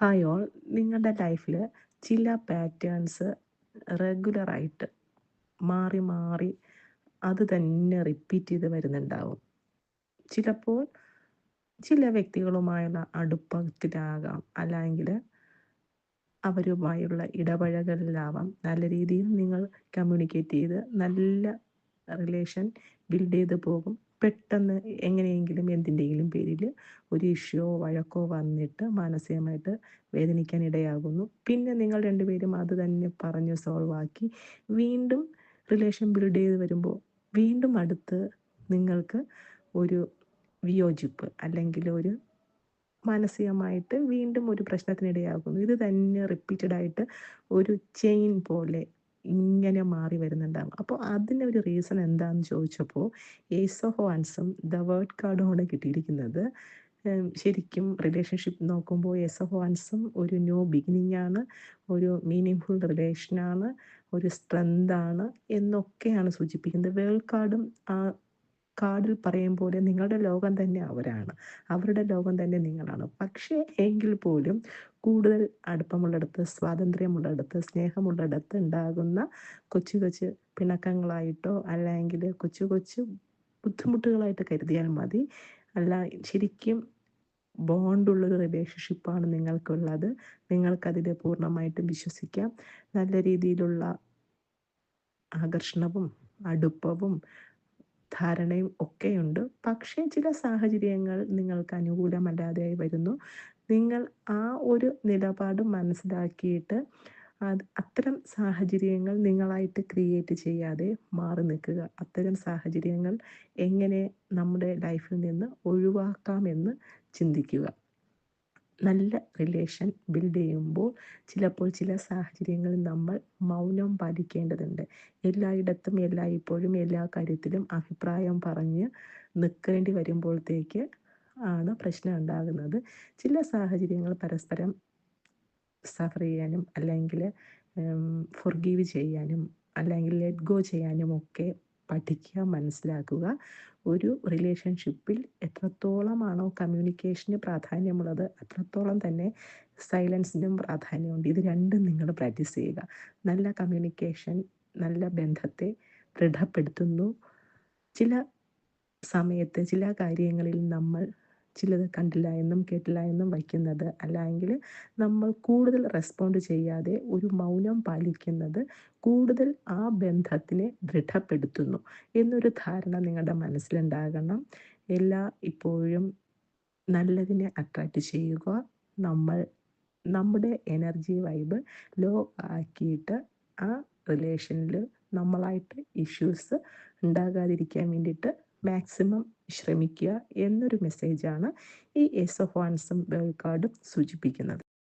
Hi all നിങ്ങളുടെ ലൈഫിൽ ചില പാറ്റേൺസ് റെഗുലറായിട്ട് മാറി മാറി അത് തന്നെ റിപ്പീറ്റ് ചെയ്ത് വരുന്നുണ്ടാവും. ചിലപ്പോൾ ചില വ്യക്തികളുമായുള്ള അടുപ്പത്തിലാകാം. അല്ലെങ്കിൽ അവരുമായുള്ള ഇടപഴകലിലാവാം. നല്ല രീതിയിൽ നിങ്ങൾ കമ്മ്യൂണിക്കേറ്റ് ചെയ്ത് നല്ല റിലേഷൻ ബിൽഡ് ചെയ്ത് പോകും. പെട്ടെന്ന് എങ്ങനെയെങ്കിലും എന്തിന്റെയെങ്കിലും പേരിൽ ഒരു ഇഷ്യോ വഴക്കോ വന്നിട്ട് മാനസികമായിട്ട് വേദനിക്കാൻ ഇടയാകുന്നു. പിന്നെ നിങ്ങൾ രണ്ടുപേരും അത് തന്നെ പറഞ്ഞ് സോൾവ് ആക്കി വീണ്ടും റിലേഷൻ ബിൽഡ് ചെയ്ത് വരുമ്പോൾ വീണ്ടും അടുത്ത് നിങ്ങൾക്ക് ഒരു വിയോജിപ്പ് അല്ലെങ്കിൽ ഒരു മാനസികമായിട്ട് വീണ്ടും ഒരു പ്രശ്നത്തിനിടയാകുന്നു. ഇത് തന്നെ റിപ്പീറ്റഡായിട്ട് ഒരു ചെയിൻ പോലെ ഇങ്ങനെ മാറി വരുന്നുണ്ടാകും അപ്പോൾ അതിനൊരു റീസൺ എന്താണെന്ന് ചോദിച്ചപ്പോൾ ഏസ് ഓഫ് ദ വേർഡ് കാർഡുമാണ് കിട്ടിയിരിക്കുന്നത്. ശരിക്കും റിലേഷൻഷിപ്പ് നോക്കുമ്പോൾ എസ് വാൻസും ഒരു ന്യൂ ബിഗിനിങ് ആണ് ഒരു മീനിങ് ഫുൾ റിലേഷനാണ് ഒരു സ്ട്രെങ്ത് ആണ് എന്നൊക്കെയാണ് സൂചിപ്പിക്കുന്നത്. വേൾഡ് കാർഡും ആ കാർഡിൽ പറയും പോലെ നിങ്ങളുടെ ലോകം തന്നെ അവരാണ്. അവരുടെ ലോകം തന്നെ നിങ്ങളാണ്. പക്ഷേ എങ്കിൽ പോലും കൂടുതൽ അടുപ്പമുള്ളിടത്ത് സ്വാതന്ത്ര്യമുള്ളിടത്ത് സ്നേഹമുള്ളിടത്ത് ഉണ്ടാകുന്ന കൊച്ചു കൊച്ചു പിണക്കങ്ങളായിട്ടോ അല്ലെങ്കിൽ കൊച്ചു കൊച്ചു ബുദ്ധിമുട്ടുകളായിട്ട് കരുതിയാൽ മതി. അല്ല ശരിക്കും ബോണ്ടുള്ളൊരു റിലേഷൻഷിപ്പാണ് നിങ്ങൾക്കുള്ളത്. നിങ്ങൾക്കതിൽ പൂർണമായിട്ടും വിശ്വസിക്കാം. നല്ല രീതിയിലുള്ള ആകർഷണവും അടുപ്പവും ധാരണയും ഒക്കെയുണ്ട്. പക്ഷേ ചില സാഹചര്യങ്ങൾ നിങ്ങൾക്ക് അനുകൂലമല്ലാതെയായി വരുന്നു. നിങ്ങൾ ആ ഒരു നിലപാട് മനസ്സിലാക്കിയിട്ട് അത് അത്തരം സാഹചര്യങ്ങൾ നിങ്ങളായിട്ട് ക്രിയേറ്റ് ചെയ്യാതെ മാറി നിൽക്കുക. അത്തരം സാഹചര്യങ്ങൾ എങ്ങനെ നമ്മുടെ ലൈഫിൽ നിന്ന് ഒഴിവാക്കാമെന്ന് ചിന്തിക്കുക. നല്ല റിലേഷൻ ബിൽഡ് ചെയ്യുമ്പോൾ ചിലപ്പോൾ ചില സാഹചര്യങ്ങളിൽ നമ്മൾ മൗനം പാലിക്കേണ്ടതുണ്ട്. എല്ലായിടത്തും എല്ലായ്പ്പോഴും എല്ലാ കാര്യത്തിലും അഭിപ്രായം പറഞ്ഞ് നിൽക്കേണ്ടി വരുമ്പോഴത്തേക്ക് ആണ് പ്രശ്നം ഉണ്ടാകുന്നത്. ചില സാഹചര്യങ്ങൾ പരസ്പരം സഫർ ചെയ്യാനും അല്ലെങ്കിൽ ഫൊർഗീവ് ചെയ്യാനും അല്ലെങ്കിൽ ലെറ്റ് ഗോ ചെയ്യാനും ഒക്കെ പഠിക്കുക മനസ്സിലാക്കുക. ഒരു റിലേഷൻഷിപ്പിൽ എത്രത്തോളമാണോ കമ്മ്യൂണിക്കേഷന് പ്രാധാന്യമുള്ളത് അത്രത്തോളം തന്നെ സൈലൻസിനും പ്രാധാന്യമുണ്ട്. ഇത് രണ്ടും നിങ്ങൾ പ്രാക്ടീസ് ചെയ്യുക. നല്ല കമ്മ്യൂണിക്കേഷൻ നല്ല ബന്ധത്തെ ദൃഢപ്പെടുത്തുന്നു. ചില സമയത്ത് ചില കാര്യങ്ങളിൽ നമ്മൾ ചിലത് കണ്ടില്ല എന്നും കേട്ടില്ല എന്നും വയ്ക്കുന്നത് അല്ലെങ്കിൽ നമ്മൾ കൂടുതൽ റെസ്പോണ്ട് ചെയ്യാതെ ഒരു മൗനം പാലിക്കുന്നത് കൂടുതൽ ആ ബന്ധത്തിനെ ദൃഢപ്പെടുത്തുന്നു എന്നൊരു ധാരണ നിങ്ങളുടെ മനസ്സിലുണ്ടാകണം. എല്ലാ ഇപ്പോഴും നല്ലതിനെ അട്രാക്റ്റ് ചെയ്യുക. നമ്മൾ നമ്മുടെ എനർജി വൈബ് ലോ ആക്കിയിട്ട് ആ റിലേഷനിൽ നമ്മളായിട്ട് ഇഷ്യൂസ് ഉണ്ടാകാതിരിക്കാൻ വേണ്ടിയിട്ട് മാക്സിമം ശ്രമിക്കുക എന്നൊരു മെസ്സേജാണ് ഈ എസ് ഓഫ് വാൻസും വേൾഡ് കാർഡും സൂചിപ്പിക്കുന്നത്.